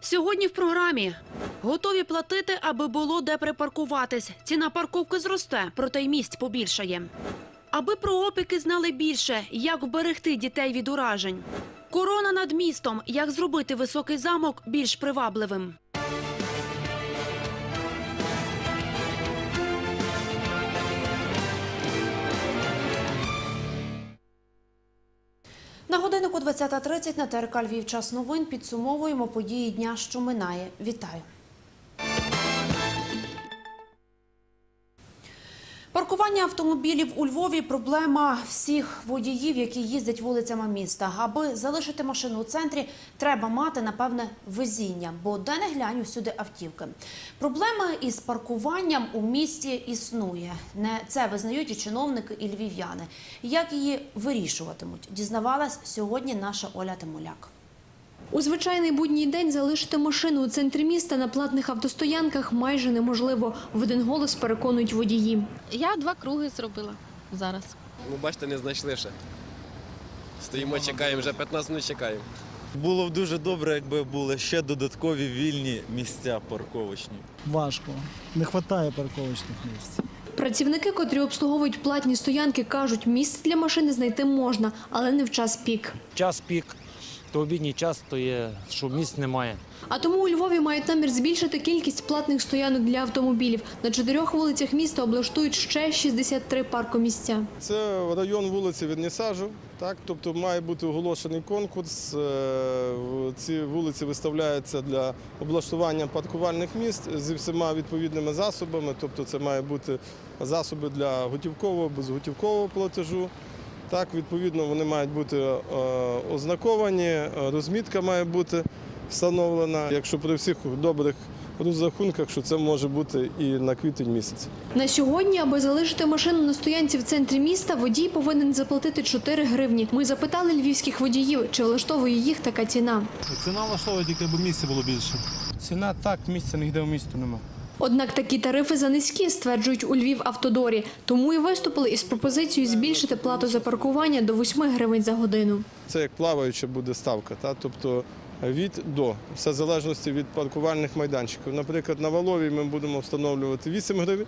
Сьогодні в програмі готові платити, аби було де припаркуватись. Ціна парковки зросте, проте й місць побільшає. Аби про опіки знали більше, як вберегти дітей від уражень. Корона над містом. Як зробити високий замок більш привабливим. На годиннику 20.30 на ТРК Львів час новин підсумовуємо події дня, що минає. Вітаю. Паркування автомобілів у Львові проблема всіх водіїв, які їздять вулицями міста. Аби залишити машину у центрі, треба мати напевне везіння, бо де не глянь усюди автівки. Проблема із паркуванням у місті існує. Не це визнають і чиновники, і львів'яни. Як її вирішуватимуть, дізнавалась сьогодні наша Оля Тимоляк. У звичайний будній день залишити машину у центрі міста на платних автостоянках майже неможливо. В один голос переконують водії. Я два круги зробила зараз. Ну, бачите, не знайшли ще. Стоїмо, чекаємо, вже 15 минут чекаємо. Було б дуже добре, якби були ще додаткові вільні місця парковочні. Важко. Не вистачає парковочних місць. Працівники, котрі обслуговують платні стоянки, кажуть, місце для машини знайти можна, але не в час пік. час пік, то обідній час, то є, що місць немає. А тому у Львові мають намір збільшити кількість платних стоянок для автомобілів. На чотирьох вулицях міста облаштують ще 63 паркомісця. Це район вулиці Вернісажу. Так, тобто має бути оголошений конкурс. е, Ці вулиці виставляються для облаштування паркувальних місць зі всіма відповідними засобами. Тобто, це має бути засоби для готівкового, безготівкового платежу. Так, відповідно, вони мають бути е, ознаковані, е, розмітка має бути встановлена. Якщо при всіх добрих розрахунках, що це може бути і на квітень місяць. На сьогодні, аби залишити машину на стоянці в центрі міста, водій повинен заплатити 4 гривні. Ми запитали львівських водіїв, чи влаштовує їх така ціна. Ціна влаштовує тільки, аби місця було більше. Ціна так, місця ніде в місті нема. Однак такі тарифи занизькі, стверджують у Львів автодорі. Тому і виступили із пропозицією збільшити плату за паркування до 8 гривень за годину. Це як плаваюча буде ставка, та? тобто від до, все в залежності від паркувальних майданчиків. Наприклад, на Валовій ми будемо встановлювати 8 гривень,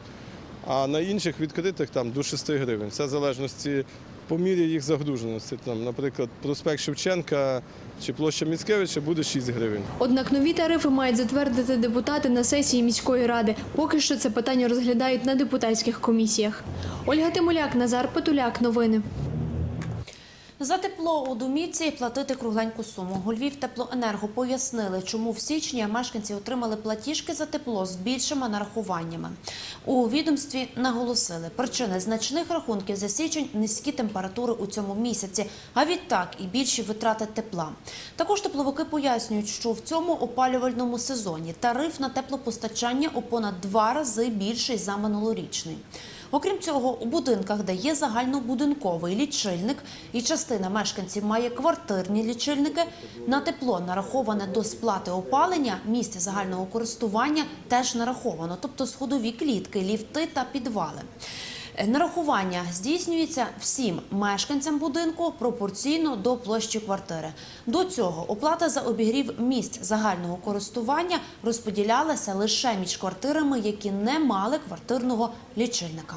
а на інших відкритих там до 6 гривень. Все в залежності по мірі їх загруженості. Там, наприклад, проспект Шевченка чи площа Міцкевича буде 6 гривень. Однак нові тарифи мають затвердити депутати на сесії міської ради. Поки що це питання розглядають на депутатських комісіях. Ольга Тимоляк, Назар Петуляк. Новини. За тепло у домівці платити кругленьку суму. У Львів теплоенерго пояснили, чому в січні мешканці отримали платіжки за тепло з більшими нарахуваннями. У відомстві наголосили, причини значних рахунків за січень низькі температури у цьому місяці, а відтак і більші витрати тепла. Також тепловики пояснюють, що в цьому опалювальному сезоні тариф на теплопостачання у понад два рази більший за минулорічний. Окрім цього, у будинках, де є загальнобудинковий лічильник, і частина мешканців має квартирні лічильники, на тепло нараховане до сплати опалення місця загального користування теж нараховано, тобто сходові клітки, ліфти та підвали. Е, Нарахування здійснюється всім мешканцям будинку пропорційно до площі квартири. До цього оплата за обігрів місць загального користування розподілялася лише між квартирами, які не мали квартирного лічильника.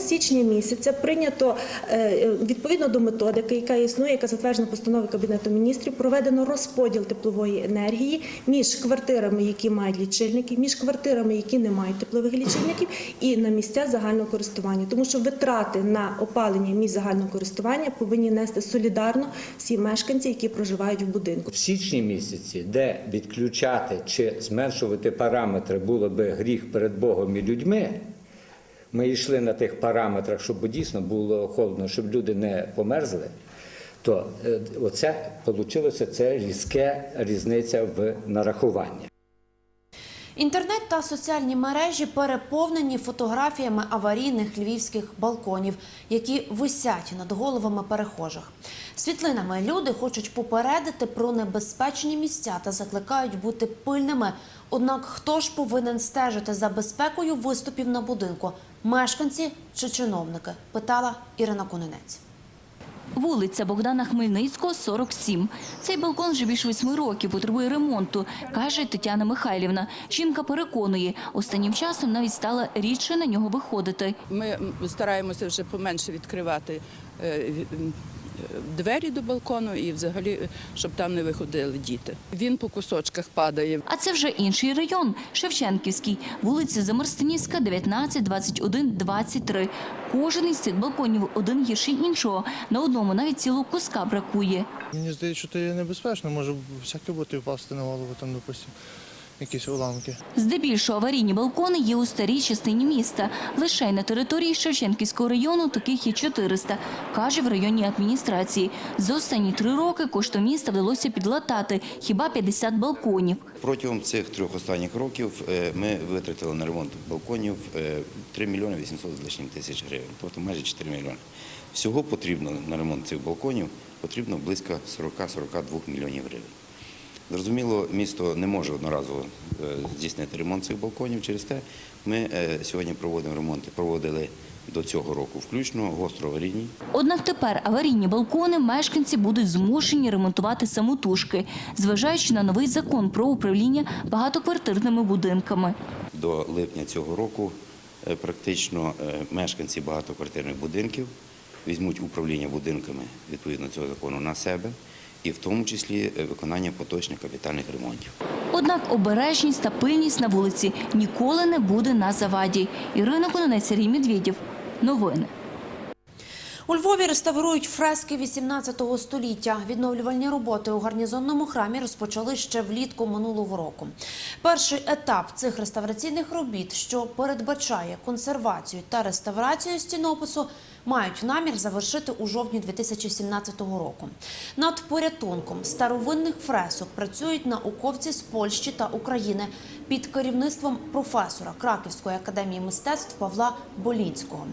Січня місяця прийнято е, відповідно до методики, яка існує, яка затверджена постановою Кабінету міністрів, проведено розподіл теплової енергії між квартирами, які мають лічильники, між квартирами, які не мають теплових лічильників, і на місця загального користування. Тому що витрати на опалення місць загального користування повинні нести солідарно всі мешканці, які проживають в будинку. В січні місяці, де відключати чи зменшувати параметри було би гріх перед Богом і людьми, ми йшли на тих параметрах, щоб дійсно було холодно, щоб люди не померзли, то е, оце вийшло це різке різниця в нарахуванні. Інтернет та соціальні мережі переповнені фотографіями аварійних львівських балконів, які висять над головами перехожих. Світлинами люди хочуть попередити про небезпечні місця та закликають бути пильними. Однак хто ж повинен стежити за безпекою виступів на будинку? Мешканці чи чиновники? Питала Ірина Кононець. Вулиця Богдана Хмельницького, 47. Цей балкон вже більше восьми років потребує ремонту, каже Тетяна Михайлівна. Жінка переконує, останнім часом навіть стала рідше на нього виходити. Ми стараємося вже поменше відкривати е, двері до балкону і взагалі, щоб там не виходили діти. Він по кусочках падає. А це вже інший район – Шевченківський, вулиця Замарстинівська, 19, 21, 23. Кожен із цих балконів один гірший іншого. На одному навіть цілого куска бракує. Мені здається, що це небезпечно, може всяке бути впасти на голову, там, допустимо, якісь уламки. Здебільшого аварійні балкони є у старій частині міста. Лише й на території Шевченківського району таких є 400, каже в районній адміністрації. За останні три роки коштом міста вдалося підлатати хіба 50 балконів. Протягом цих трьох останніх років е, ми витратили на ремонт балконів е, 3 мільйони 800 з лишнім тисяч гривень, тобто майже 4 мільйони. Всього потрібно на ремонт цих балконів потрібно близько 40-42 мільйонів гривень. Зрозуміло, місто не може одноразово е, здійснити ремонт цих балконів. Через те ми е, сьогодні проводимо ремонти, проводили до цього року включно гостро аварійні. Однак тепер аварійні балкони мешканці будуть змушені ремонтувати самотужки, зважаючи на новий закон про управління багатоквартирними будинками. До липня цього року е, практично мешканці багатоквартирних будинків візьмуть управління будинками відповідно цього закону на себе, і в тому числі е, виконання поточних капітальних ремонтів. Однак обережність та пильність на вулиці ніколи не буде на заваді. Ірина Кононець, Сергій Медведєв. Новини. У Львові реставрують фрески 18 століття. Відновлювальні роботи у гарнізонному храмі розпочали ще влітку минулого року. Перший етап цих реставраційних робіт, що передбачає консервацію та реставрацію стінопису, мають намір завершити у жовтні 2017 року. Над порятунком старовинних фресок працюють науковці з Польщі та України під керівництвом професора Краківської академії мистецтв Павла Болінського.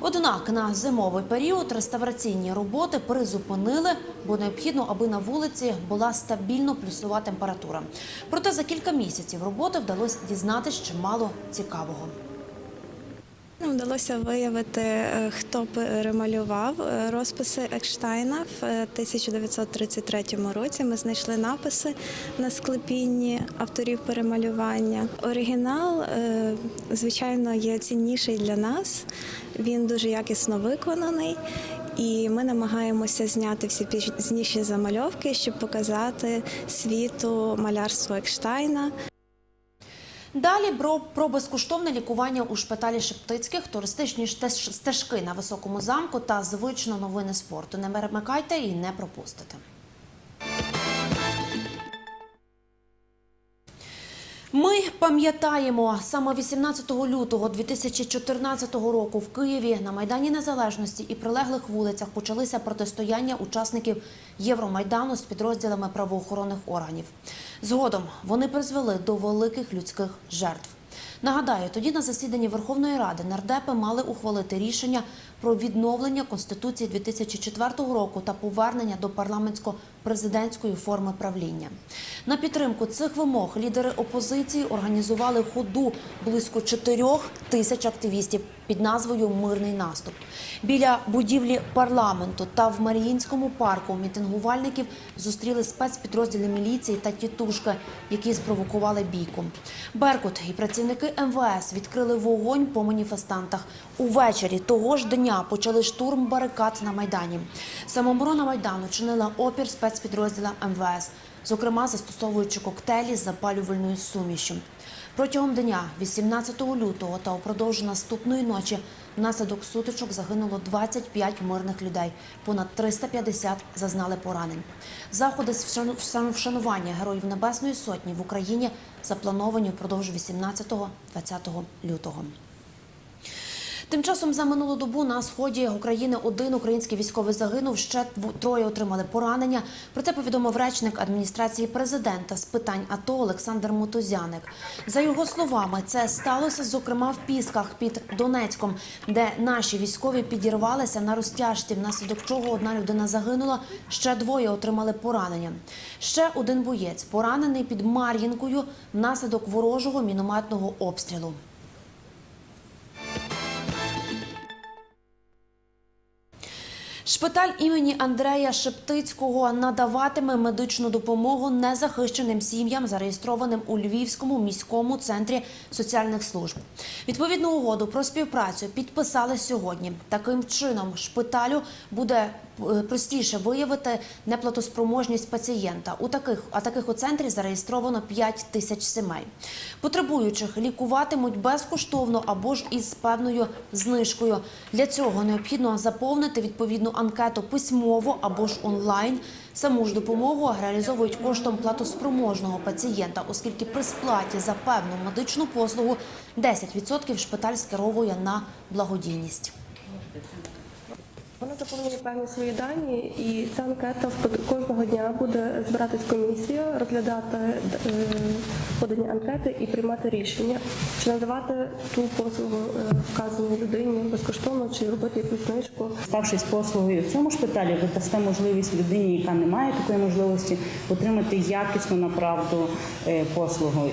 Однак на зимовий період реставраційні роботи призупинили, бо необхідно, аби на вулиці була стабільно плюсова температура. Проте за кілька місяців роботи вдалося дізнатися чимало цікавого. Нам вдалося виявити, е, хто перемалював е, розписи Екштайна в е, 1933 році. Ми знайшли написи на склепінні авторів перемалювання. Оригінал, е, звичайно, є цінніший для нас. Він дуже якісно виконаний. І ми намагаємося зняти всі пізніші замальовки, щоб показати світу малярство Екштайна. Далі про, про безкоштовне лікування у шпиталі Шептицьких, туристичні стежки на високому замку та звично новини спорту. Не перемикайте і не пропустите. Ми пам'ятаємо саме 18 лютого 2014 року в Києві на майдані Незалежності і прилеглих вулицях почалися протистояння учасників Євромайдану з підрозділами правоохоронних органів. Згодом вони призвели до великих людських жертв. Нагадаю, тоді на засіданні Верховної Ради нардепи мали ухвалити рішення про відновлення Конституції 2004 року та повернення до парламентсько-президентської форми правління. На підтримку цих вимог лідери опозиції організували ходу близько 4 тисяч активістів під назвою Мирний наступ. Біля будівлі парламенту та в Маріїнському парку мітингувальників зустріли спецпідрозділи міліції та тітушки, які спровокували бійку. Беркут і працівники МВС відкрили вогонь по маніфестантах. Увечері того ж дня почали штурм барикад на майдані. Самоборона майдану чинила опір спецпідрозділа МВС, зокрема застосовуючи коктейлі з запалювальною сумішю. Протягом дня, 18 лютого та упродовж наступної ночі, внаслідок сутичок загинуло 25 мирних людей. Понад 350 зазнали поранень. Заходи з вшану- вшану- вшанування героїв Небесної Сотні в Україні заплановані впродовж 18-20 лютого. Тим часом за минулу добу на сході України один український військовий загинув, ще троє отримали поранення. Про це повідомив речник адміністрації президента з питань АТО Олександр Мотузяник. За його словами, це сталося зокрема в Пісках під Донецьком, де наші військові підірвалися на розтяжці, внаслідок чого одна людина загинула, ще двоє отримали поранення. Ще один боєць поранений під Мар'їнкою внаслідок ворожого мінометного обстрілу. Шпиталь імені Андрея Шептицького надаватиме медичну допомогу незахищеним сім'ям, зареєстрованим у Львівському міському центрі соціальних служб. Відповідну угоду про співпрацю підписали сьогодні. Таким чином, шпиталю буде простіше виявити неплатоспроможність пацієнта. У таких, а таких у центрі зареєстровано 5 тисяч сімей. Потребуючих лікуватимуть безкоштовно або ж із певною знижкою. Для цього необхідно заповнити відповідну анкету письмово або ж онлайн. Саму ж допомогу реалізовують коштом платоспроможного пацієнта, оскільки при сплаті за певну медичну послугу 10% шпиталь скеровує на благодійність. Заповнює певні свої дані, і ця анкета кожного дня буде збиратись комісія, розглядати е, подані анкети і приймати рішення, чи надавати ту послугу е, вказаній людині безкоштовно, чи робити якусь знижку. Ставшись послугою в цьому шпиталі, ви дасте можливість людині, яка не має такої можливості, отримати якісну направду е, послугу.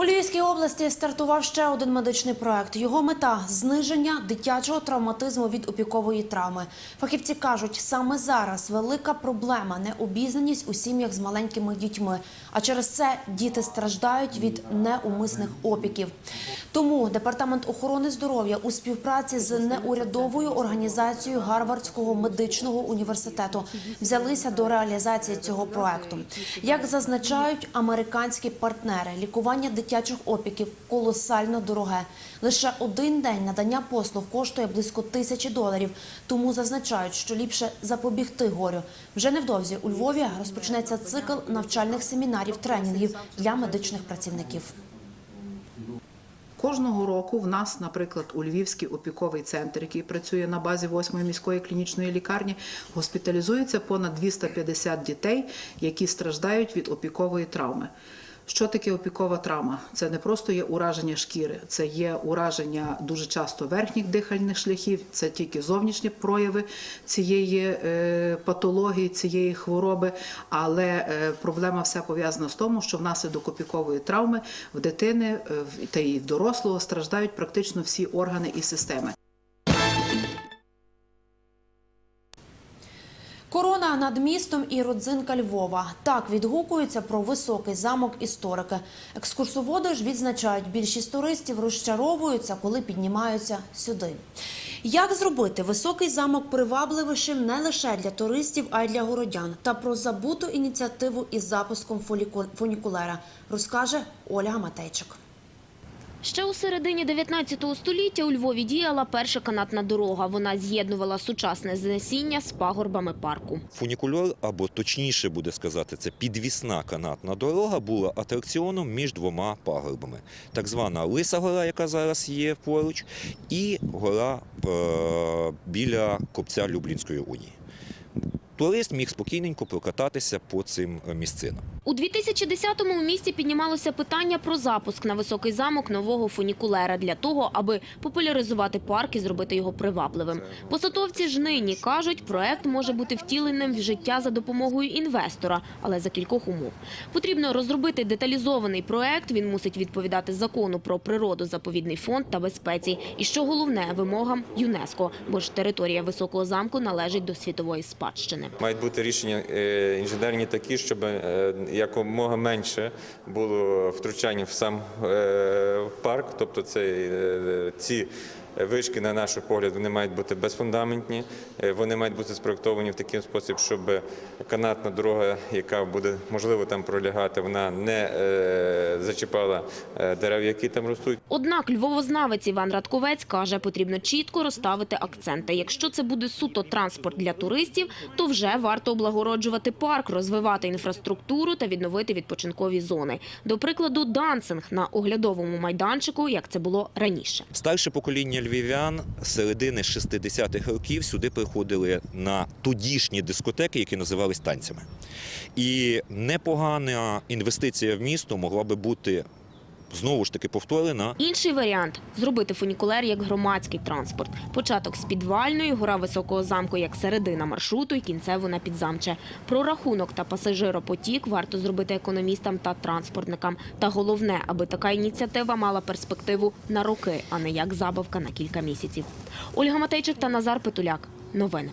У Львівській області стартував ще один медичний проект. Його мета зниження дитячого травматизму від опікової травми. Фахівці кажуть, саме зараз велика проблема необізнаність у сім'ях з маленькими дітьми. А через це діти страждають від неумисних опіків. Тому департамент охорони здоров'я у співпраці з неурядовою організацією Гарвардського медичного університету взялися до реалізації цього проекту. Як зазначають американські партнери, лікування дитячих опіків колосально дороге. Лише один день надання послуг коштує близько тисячі доларів. Тому зазначають, що ліпше запобігти горю. Вже невдовзі у Львові розпочнеться цикл навчальних семінарів тренінгів для медичних працівників. Кожного року в нас, наприклад, у Львівський опіковий центр, який працює на базі 8-ї міської клінічної лікарні, госпіталізується понад 250 дітей, які страждають від опікової травми. Що таке опікова травма? Це не просто є ураження шкіри, це є ураження дуже часто верхніх дихальних шляхів, це тільки зовнішні прояви цієї е, патології, цієї хвороби. Але е, проблема вся пов'язана з тому, що внаслідок опікової травми в дитини е, та і в дорослого страждають практично всі органи і системи. Корона над містом і родзинка Львова. Так відгукуються про високий замок історики. Екскурсоводи ж відзначають, більшість туристів розчаровуються, коли піднімаються сюди. Як зробити високий замок привабливішим не лише для туристів, а й для городян? Та про забуту ініціативу із запуском фунікулера розкаже Ольга Матейчик. Ще у середині 19 століття у Львові діяла перша канатна дорога. Вона з'єднувала сучасне знесіння з пагорбами парку. Фунікульор, або точніше буде сказати, це підвісна канатна дорога, була атракціоном між двома пагорбами. Так звана Лиса гора, яка зараз є поруч, і гора е, біля копця Люблінської унії. Турист міг спокійненько прокататися по цим е, місцинам. У 2010-му у місті піднімалося питання про запуск на високий замок нового фунікулера для того, аби популяризувати парк і зробити його привабливим. Посадовці ж нині кажуть, проект може бути втіленим в життя за допомогою інвестора, але за кількох умов. Потрібно розробити деталізований проект. Він мусить відповідати закону про природу, заповідний фонд та безпеці. І що головне вимогам ЮНЕСКО, бо ж територія високого замку належить до світової спадщини. Мають бути рішення е, інженерні такі, щоб е, якомога менше було втручання в сам е, парк. Тобто це, ці вишки, на наш погляд, вони мають бути безфундаментні, е, вони мають бути спроектовані в такий спосіб, щоб канатна дорога, яка буде можливо там пролягати, вона не е, зачіпала е, дерев, які там ростуть. Однак львовознавець Іван Радковець каже, потрібно чітко розставити акценти. Якщо це буде суто транспорт для туристів, то вже варто облагороджувати парк, розвивати інфраструктуру та відновити відпочинкові зони. До прикладу, дансинг на оглядовому майданчику, як це було раніше. Старше покоління львів'ян середини 60-х років сюди приходили на тодішні дискотеки, які називались танцями. І непогана інвестиція в місто могла би бути знову ж таки повторена. Інший варіант зробити фунікулер як громадський транспорт. Початок з підвальної, гора високого замку як середина маршруту і кінцево на підзамче. Прорахунок та пасажиропотік варто зробити економістам та транспортникам. Та головне, аби така ініціатива мала перспективу на роки, а не як забавка на кілька місяців. Ольга Матейчик та Назар Петуляк. Новини.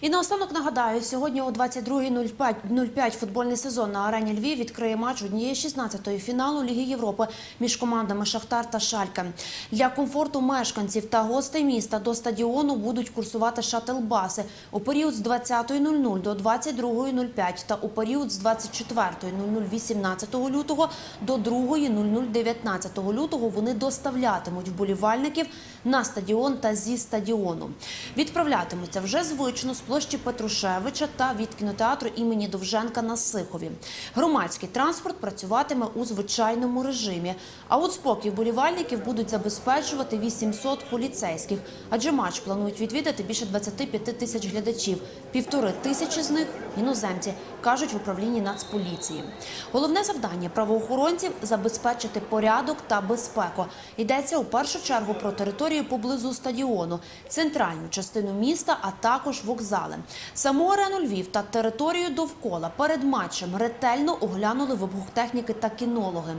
І наостанок нагадаю, сьогодні о 22.05 футбольний сезон на арені Львів відкриє матч однієї 16-ї фіналу Ліги Європи між командами Шахтар та Шальке. Для комфорту мешканців та гостей міста до стадіону будуть курсувати шатл-баси у період з 20.00 до 22.05 та у період з 24.00 18 лютого до 2.00 19 лютого вони доставлятимуть вболівальників на стадіон та зі стадіону. Відправлятимуться вже звично з площі Петрушевича та від кінотеатру імені Довженка на Сихові. Громадський транспорт працюватиме у звичайному режимі. А от спокій вболівальників будуть забезпечувати 800 поліцейських, адже матч планують відвідати більше 25 тисяч глядачів. Півтори тисячі з них іноземці, кажуть в управлінні Нацполіції. Головне завдання правоохоронців забезпечити порядок та безпеку. Йдеться у першу чергу про територію поблизу стадіону, центральну частину міста, а також вокзали. Саму арену Львів та територію довкола перед матчем ретельно оглянули вибухтехніки та кінологи.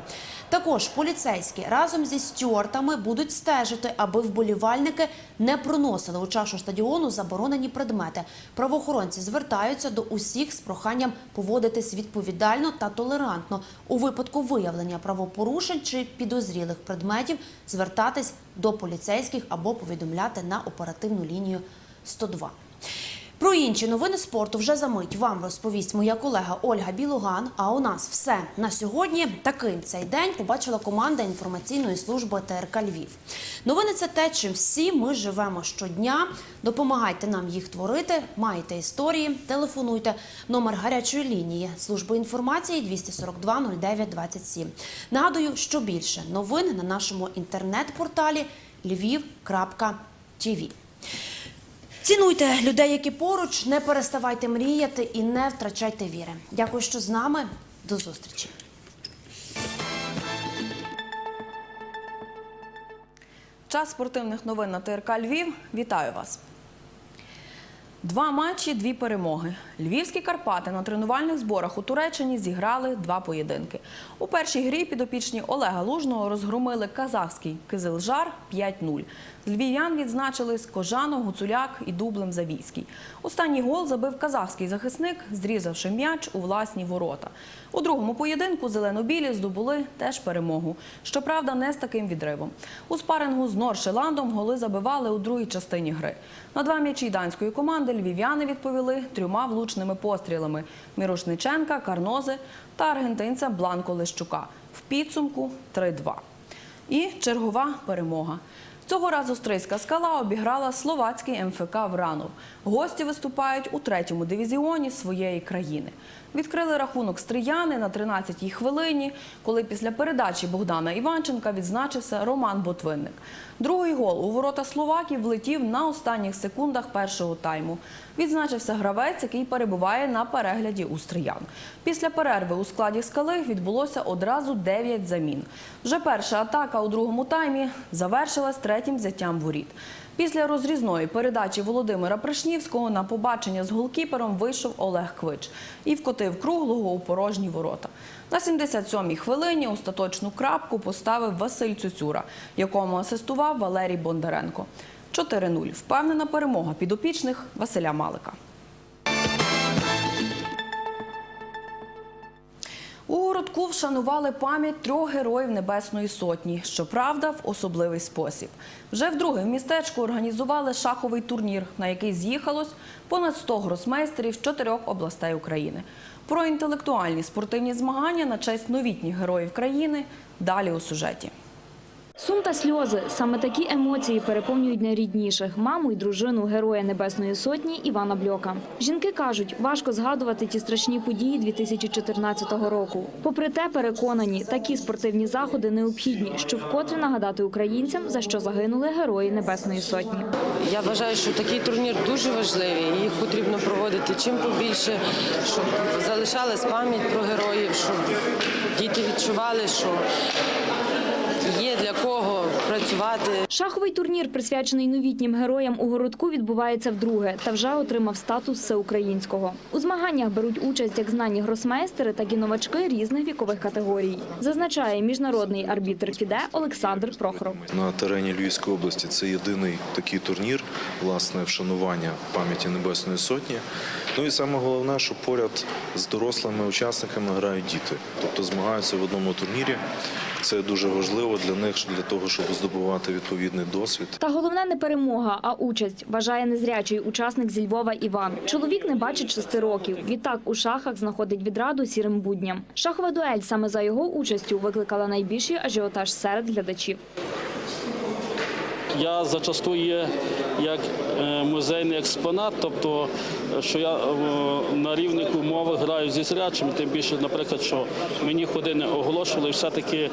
Також поліцейські разом зі стюартами будуть стежити, аби вболівальники не проносили у чашу стадіону заборонені предмети. Правоохоронці звертаються до усіх з проханням поводитись відповідально та толерантно. У випадку виявлення правопорушень чи підозрілих предметів звертатись до поліцейських або повідомляти на оперативну лінію 102. Про інші новини спорту вже за мить вам розповість моя колега Ольга Білуган. А у нас все на сьогодні. Таким цей день побачила команда інформаційної служби ТРК Львів. Новини це те, чим всі ми живемо щодня. Допомагайте нам їх творити. Маєте історії, телефонуйте. Номер гарячої лінії служби інформації 242 09 27. Нагадую, що більше новин на нашому інтернет-порталі lviv.tv. Цінуйте людей, які поруч, не переставайте мріяти і не втрачайте віри. Дякую, що з нами. До зустрічі. Час спортивних новин на ТРК Львів. Вітаю вас. Два матчі, дві перемоги. Львівські Карпати на тренувальних зборах у Туреччині зіграли два поєдинки. У першій грі підопічні Олега Лужного розгромили казахський Кизилжар 5-0. Львів'ян відзначились Кожанов, Гуцуляк і Дублем Завійський. Останній гол забив казахський захисник, зрізавши м'яч у власні ворота. У другому поєдинку зеленобілі здобули теж перемогу. Щоправда, не з таким відривом. У спарингу з Норшеландом голи забивали у другій частині гри. На два м'ячі данської команди львів'яни відповіли трьома влучними пострілами – Мірошниченка, Карнози та аргентинця Бланко Лещука. В підсумку 3-2. І чергова перемога. Цього разу стрийська скала обіграла словацький МФК Вранов. Гості виступають у третьому дивізіоні своєї країни. Відкрили рахунок стрияни на 13-й хвилині, коли після передачі Богдана Іванченка відзначився Роман Ботвинник. Другий гол у ворота словаків влетів на останніх секундах першого тайму. Відзначився гравець, який перебуває на перегляді у стриян. Після перерви у складі скали відбулося одразу 9 замін. Вже перша атака у другому таймі завершилась третім взяттям воріт. Після розрізної передачі Володимира Пришнівського на побачення з голкіпером вийшов Олег Квич і вкотив круглого у порожні ворота. На 77-й хвилині остаточну крапку поставив Василь Цюцюра, якому асистував Валерій Бондаренко. 4-0. Впевнена перемога підопічних Василя Малика. У городку вшанували пам'ять трьох героїв Небесної Сотні, щоправда, в особливий спосіб. Вже вдруге в містечку організували шаховий турнір, на який з'їхалось понад 100 гросмейстерів з чотирьох областей України. Про інтелектуальні спортивні змагання на честь новітніх героїв країни далі у сюжеті. Сум та сльози саме такі емоції переповнюють найрідніших маму і дружину Героя Небесної Сотні Івана Бльока. Жінки кажуть, важко згадувати ті страшні події 2014 року. Попри те, переконані, такі спортивні заходи необхідні, щоб вкотре нагадати українцям, за що загинули герої Небесної Сотні. Я вважаю, що такий турнір дуже важливий. Їх потрібно проводити чим побільше, щоб залишалась пам'ять про героїв, щоб діти відчували, що для кого працювати. Шаховий турнір, присвячений новітнім героям у городку, відбувається вдруге та вже отримав статус всеукраїнського. У змаганнях беруть участь як знані гросмейстери, так і новачки різних вікових категорій. Зазначає міжнародний арбітр ФІДЕ Олександр Прохоров. На терені Львівської області це єдиний такий турнір, власне, вшанування пам'яті Небесної Сотні. Ну і саме головне, що поряд з дорослими учасниками грають діти, тобто змагаються в одному турнірі. Це дуже важливо для них, для того, щоб здобувати відповідний досвід. Та головне не перемога, а участь, вважає незрячий учасник зі Львова Іван. Чоловік не бачить шести років. Відтак у шахах знаходить відраду сірим будням. Шахова дуель саме за його участю викликала найбільший ажіотаж серед глядачів. Я зачасту є як е, музейний експонат, тобто е, що я е, на рівних умовах граю зі зрячими, тим більше, наприклад, що мені ходи не оголошували, і все-таки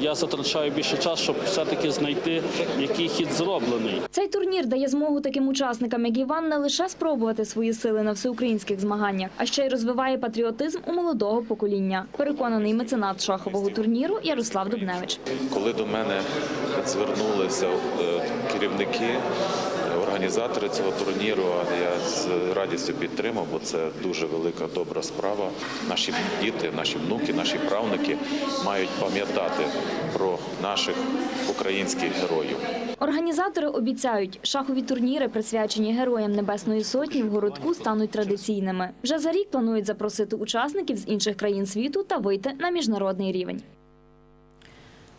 я затрачаю більше часу, щоб все-таки знайти, який хід зроблений. Цей турнір дає змогу таким учасникам, як Іван, не лише спробувати свої сили на всеукраїнських змаганнях, а ще й розвиває патріотизм у молодого покоління. Переконаний меценат шахового турніру Ярослав Дубневич. Коли до мене звернулися керівники, е, організатори цього турніру, я з радістю підтримав, бо це дуже велика добра справа. Наші діти, наші внуки, наші правнуки мають пам'ятати про наших українських героїв. Організатори обіцяють, шахові турніри, присвячені героям Небесної Сотні, в городку стануть традиційними. Вже за рік планують запросити учасників з інших країн світу та вийти на міжнародний рівень.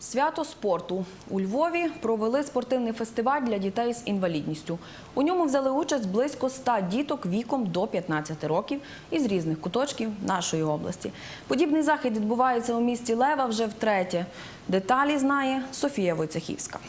Свято спорту у Львові провели спортивний фестиваль для дітей з інвалідністю. У ньому взяли участь близько ста діток віком до 15 років із різних куточків нашої області. Подібний захід відбувається у місті Лева вже втретє. Деталі знає Софія Войцехівська.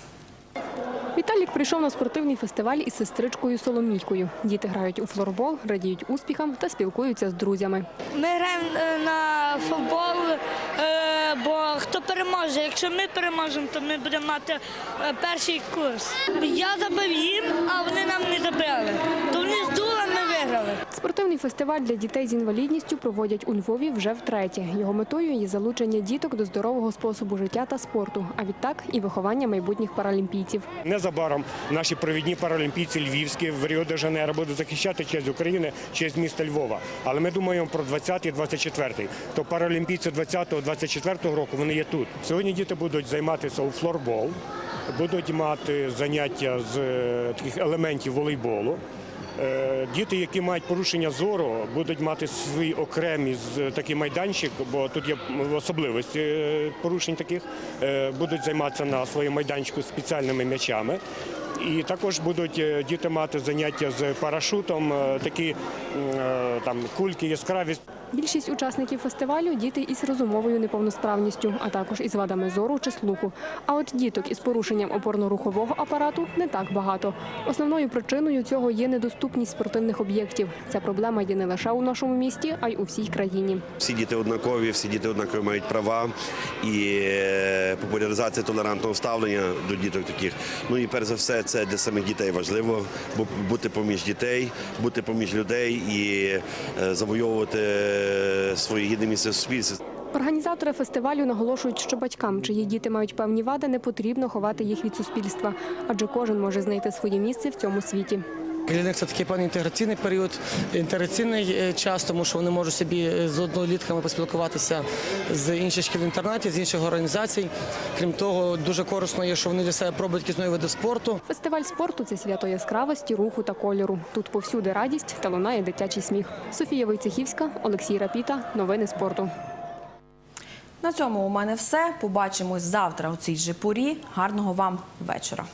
Віталік прийшов на спортивний фестиваль із сестричкою Соломійкою. Діти грають у флорбол, радіють успіхам та спілкуються з друзями. Ми граємо е, на футбол, е, бо хто переможе. Якщо ми переможемо, то ми будемо мати е, перший курс. Я забив їм, а вони нам не забили. То вони здули, ми виграли. Спортивний фестиваль для дітей з інвалідністю проводять у Львові вже втретє. Його метою є залучення діток до здорового способу життя та спорту, а відтак і виховання майбутніх паралімпійців. Незабаром наші провідні паралімпійці львівські в Ріо де Жанейро будуть захищати честь України, честь міста Львова. Але ми думаємо про 20-й, 24-й. То паралімпійці 20-го, 24-го року вони є тут. Сьогодні діти будуть займатися у флорбол, будуть мати заняття з е, таких елементів волейболу. Е, Діти, які мають порушення зору, будуть мати свій окремий такий майданчик, бо тут є особливості е, порушень таких. Е, Будуть займатися на своєму майданчику спеціальними м'ячами. І також будуть діти мати заняття з парашутом, такі там кульки яскраві. Більшість учасників фестивалю діти із розумовою неповносправністю, а також із вадами зору чи слуху. А от діток із порушенням опорно-рухового апарату не так багато. Основною причиною цього є недоступність спортивних об'єктів. Ця проблема є не лише у нашому місті, а й у всій країні. Всі діти однакові, всі діти однакові мають права і е, популяризація толерантного ставлення до діток таких. Ну і перш за все, це для самих дітей важливо бу- бути поміж дітей, бути поміж людей і е, завойовувати своє гідне місце в суспільстві. Організатори фестивалю наголошують, що батькам, чиї діти мають певні вади, не потрібно ховати їх від суспільства, адже кожен може знайти своє місце в цьому світі. Для них це такий певний інтеграційний період, інтеграційний е, час, тому що вони можуть собі е, з однолітками поспілкуватися з інших шкіл інтернатів, з інших організацій. Крім того, дуже корисно є, що вони для себе пробують якісь нові види спорту. Фестиваль спорту це свято яскравості, руху та кольору. Тут повсюди радість та лунає дитячий сміх. Софія Войцехівська, Олексій Рапіта. Новини спорту. На цьому у мене все. Побачимось завтра у цій же порі. Гарного вам вечора.